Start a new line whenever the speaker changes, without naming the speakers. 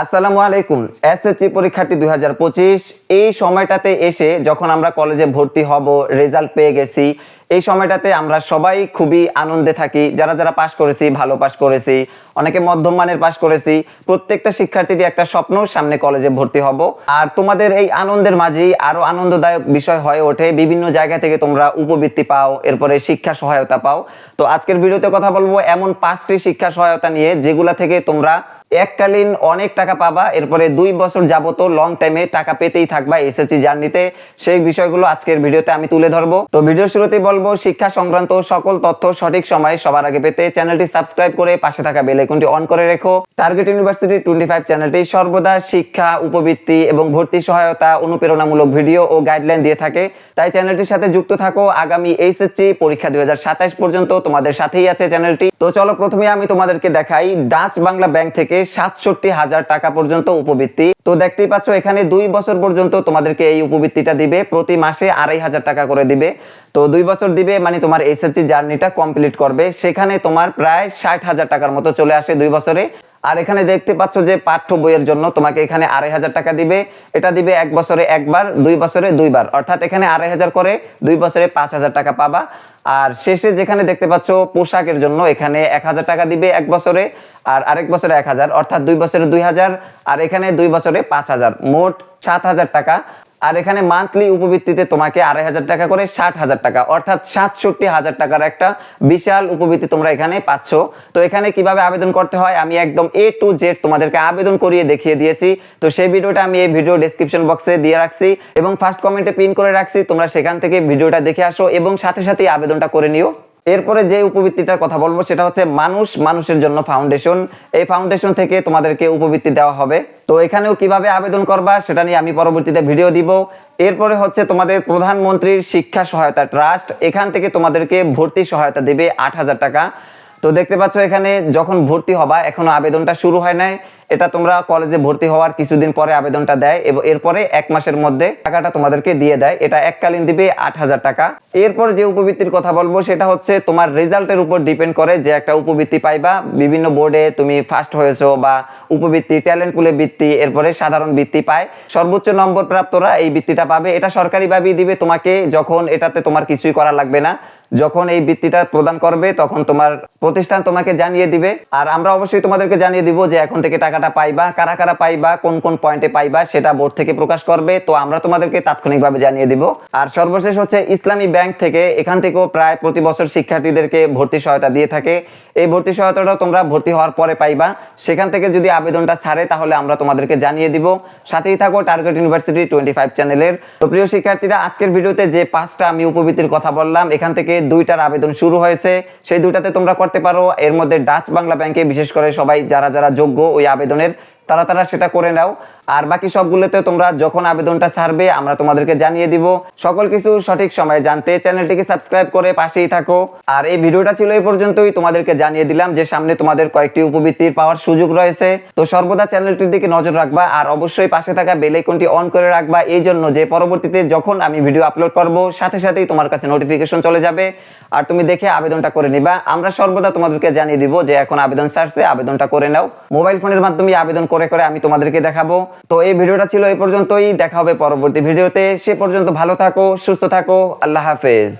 আসসালামু আলাইকুম এসএসসি পরীক্ষার্থী দুই এই সময়টাতে এসে যখন আমরা কলেজে ভর্তি হব, রেজাল্ট পেয়ে গেছি, এই সময়টাতে আমরা সবাই খুবই আনন্দে থাকি। যারা যারা পাশ করেছি, ভালো পাশ করেছি, অনেকে মধ্যম মানের পাশ করেছি, প্রত্যেকটা শিক্ষার্থীরই একটা স্বপ্ন সামনে কলেজে ভর্তি হব। আর তোমাদের এই আনন্দের মাঝেই আরও আনন্দদায়ক বিষয় হয়ে ওঠে। বিভিন্ন জায়গা থেকে তোমরা উপবৃত্তি পাও, এরপরে শিক্ষা সহায়তা পাও। তো আজকের ভিডিওতে কথা বলব এমন পাঁচটি শিক্ষা সহায়তা নিয়ে, যেগুলা থেকে তোমরা এককালীন অনেক টাকা পাবা, এরপরে দুই বছর যাবত লং টাইমে টাকা পেতেই থাকবা এসএসসি জার্নিতে সেই বিষয়গুলো আজকের ভিডিওতে আমি তুলে ধরবো। তো ভিডিও শুরুতেই বলব, শিক্ষা সংক্রান্ত সকল তথ্য সঠিক সময়ে সবার আগে পেতে চ্যানেলটি সাবস্ক্রাইব করে পাশে থাকা বেল আইকনটি অন করে রেখো। টার্গেট ইউনিভার্সিটি টোয়েন্টি ফাইভ চ্যানেলটি সর্বদা শিক্ষা, উপবৃত্তি এবং ভর্তি সহায়তা অনুপ্রেরণামূলক ভিডিও ও গাইডলাইন দিয়ে থাকে। তাই চ্যানেলটির সাথে যুক্ত থাকো। আগামী এইচএসসি পরীক্ষা দুই পর্যন্ত তোমাদের সাথেই আছে চ্যানেলটি তো চলো প্রথমে আমি তোমাদেরকে দেখাই ডাচ বাংলা ব্যাংক থেকে সাতষট্টি হাজার টাকা পর্যন্ত উপবৃত্তি। তো দেখতেই পাচ্ছ, এখানে দুই বছর পর্যন্ত তোমাদেরকে এই উপবৃত্তিটা দিবে। প্রতি মাসে আড়াই হাজার টাকা করে দিবে। তো দুই বছর দিবে মানে তোমার এসএসসি জার্নিটা কমপ্লিট করবে। সেখানে তোমার প্রায় ষাট হাজার টাকার মতো চলে আসে দুই বছরে। আর এখানে দেখতে পাচ্ছ যে পাঠ্য বইয়ের জন্য তোমাকে এখানে আড়াই হাজার টাকা দিবে। এটা দিবে এক বছরে একবার, দুই বছরে দুইবার। অর্থাৎ এখানে আড়াই হাজার করে দুই বছরে পাঁচ হাজার টাকা পাবা। আর শেষে যেখানে দেখতে পাচ্ছ পোশাকের জন্য এখানে এক হাজার টাকা দিবে এক বছরে। আর আরেক বছরে এক হাজার, অর্থাৎ দুই বছরে দুই হাজার, আর এখানে দুই বছরে পাঁচ হাজার, মোট সাত হাজার টাকা। আর এখানে মান্থলি উপবৃত্তিতে তোমাকে আড়াই হাজার টাকা করে ষাট হাজার টাকা, অর্থাৎ সাতষট্টি হাজার টাকার একটা বিশাল উপবৃত্তি তোমরা এখানে পাচ্ছ। তো এখানে কীভাবে আবেদন করতে হয়? আমি একদম এ টু জেড তোমাদেরকে আবেদন করিয়ে দেখিয়ে দিয়েছি। তো সেই ভিডিওটা আমি এই ভিডিও ডেসক্রিপশন বক্সে দিয়ে রাখছি এবং ফার্স্ট কমেন্টে পিন করে রাখছি। তোমরা সেখান থেকে ভিডিওটা দেখে আসো এবং সাথে সাথে আবেদনটা করে নিও। এরপরে যে উপবৃত্তিটার কথা বলব, সেটা হচ্ছে মানুষ মানুষের জন্য ফাউন্ডেশন এই ফাউন্ডেশন থেকে তোমাদেরকে উপবৃত্তি দেওয়া হবে। তো এখানেও কীভাবে আবেদন করবা, সেটা নিয়ে আমি পরবর্তীতে ভিডিও দিব। এরপরে হচ্ছে তোমাদের প্রধানমন্ত্রীর শিক্ষা সহায়তা ট্রাস্ট এখান থেকে তোমাদেরকে ভর্তি সহায়তা দেবে আট হাজার টাকা। তো দেখতে পাচ্ছ এখানে যখন ভর্তি হবা, এখনও আবেদনটা শুরু হয় নাই। এটা তোমরা কলেজে ভর্তি হওয়ার কিছুদিন পরে আবেদনটা দেয় এবং এরপরে এক মাসের মধ্যে টাকাটা তোমাদেরকে দিয়ে দেয়। এটা এককালীন দিবে আট হাজার টাকা। এরপর যে উপবৃত্তির কথা বলব, সেটা হচ্ছে তোমার রেজাল্টের উপর ডিপেন্ড করে যে একটা উপবৃত্তি পাইবা। বিভিন্ন বোর্ডে তুমি ফার্স্ট হয়েছো বা উপবৃত্তি ট্যালেন্ট পুলে বৃত্তি, এরপরে সাধারণ বৃত্তি পায়। সর্বোচ্চ নম্বর প্রাপ্তরা এই বৃত্তিটা পাবে। এটা সরকারিভাবেই দিবে। তোমাকে যখন এটাতে তোমার কিছুই করা লাগবে না। যখন এই বৃত্তিটা প্রদান করবে, তখন তোমার প্রতিষ্ঠান তোমাকে জানিয়ে দিবে। আর আমরা অবশ্যই তোমাদেরকে জানিয়ে দিব যে এখন থেকে টাকাটা পাইবা, কারা কারা পাইবা, কোন কোন পয়েন্টে পাইবা, সেটা বোর্ড থেকে প্রকাশ করবে। তো আমরা তোমাদেরকে তাৎক্ষণিকভাবে জানিয়ে দিব। আর সর্বশেষ হচ্ছে ইসলামী ব্যাংক থেকে এখান থেকেও প্রায় প্রতি বছর শিক্ষার্থীদেরকে ভর্তি সহায়তা দিয়ে থাকে। এই ভর্তি সহায়তাটাও তোমরা ভর্তি হওয়ার পরে পাইবা। সেখান থেকে যদি আবেদনটা ছাড়ে, তাহলে আমরা তোমাদেরকে জানিয়ে দিব। সাথেই থাকো টার্গেট ইউনিভার্সিটি টোয়েন্টি ফাইভ চ্যানেলের তো প্রিয় শিক্ষার্থীরা, আজকের ভিডিওতে যে পাঁচটা আমি উপবৃত্তির কথা বললাম, এখান থেকে দুইটার আবেদন শুরু হয়েছে। সেই দুইটাতে তোমরা করতে পারো। এর মধ্যে ডাচ বাংলা ব্যাংকে বিশেষ করে সবাই যারা যারা যোগ্য ওই আবেদনের, তারা তারা সেটা করে নাও। আর বাকি সবগুলোতে তোমরা যখন আবেদনটা ছাড়বে, আমরা তোমাদেরকে জানিয়ে দিব। সকল কিছু সঠিক সময়ে জানতে চ্যানেলটিকে সাবস্ক্রাইব করে পাশেই থাকো। আর এই ভিডিওটা ছিল এই পর্যন্তই। তোমাদেরকে জানিয়ে দিলাম যে সামনে তোমাদের কয়েকটি উপবৃত্তির পাওয়ার সুযোগ রয়েছে। তো সর্বদা চ্যানেলটির দিকে নজর রাখবা আর অবশ্যই পাশে থাকা বেল আইকনটি অন করে রাখবা। এই জন্য যে পরবর্তীতে যখন আমি ভিডিও আপলোড করব, সাথে সাথেই তোমার কাছে নোটিফিকেশন চলে যাবে। আর তুমি দেখে আবেদনটা করে নিবা। আমরা সর্বদা তোমাদেরকে জানিয়ে দিব যে এখন আবেদন সার্চে আবেদনটা করে নাও। মোবাইল ফোনের মাধ্যমে আবেদন করে করে আমি তোমাদেরকে দেখাবো। তো এই ভিডিওটা ছিল এই পর্যন্তই। দেখা হবে পরবর্তী ভিডিওতে। সে পর্যন্ত ভালো থাকো, সুস্থ থাকো। আল্লাহ হাফেজ।